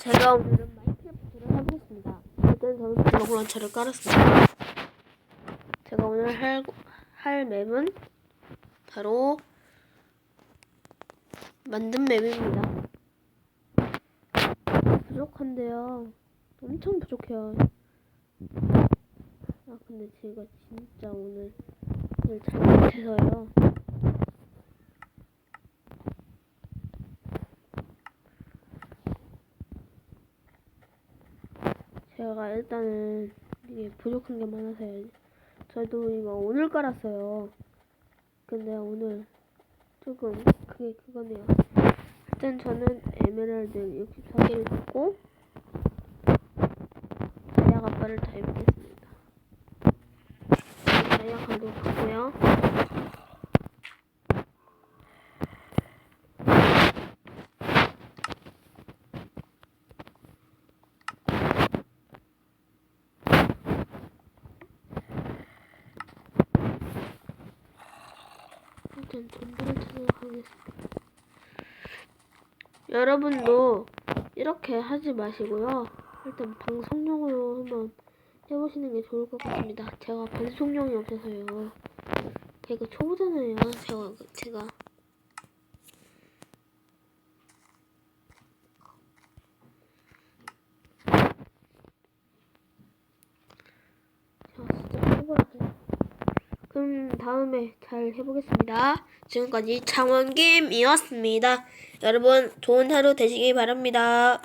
제가 오늘은 마인크래프트를 해보겠습니다. 일단 저는 블록 런처를 깔았습니다. 제가 오늘 할, 할 맵은 바로 만든 맵입니다. 부족한데요. 엄청 부족해요. 아 근데 제가 진짜 오늘 오늘 잘못해서요. 제가 일단은 이게 부족한 게 많아서요. 저도 이거 오늘 깔았어요. 근데 오늘 조금 그게 그거네요. 일단 저는 에메랄드 64개를 받고 가빠를 다입겠습니다. 다이아 가도 받고요. 일단 찾도록 하겠습니다. 여러분도 이렇게 하지 마시고요. 일단 방송용으로 한번 해보시는 게 좋을 것 같습니다. 제가 방송용이 없어서요. 제가 초보잖아요. 제가 제가 제가 진짜 초보라서요. 그럼 다음에 잘 해보겠습니다. 지금까지 창원김이었습니다. 여러분 좋은 하루 되시기 바랍니다.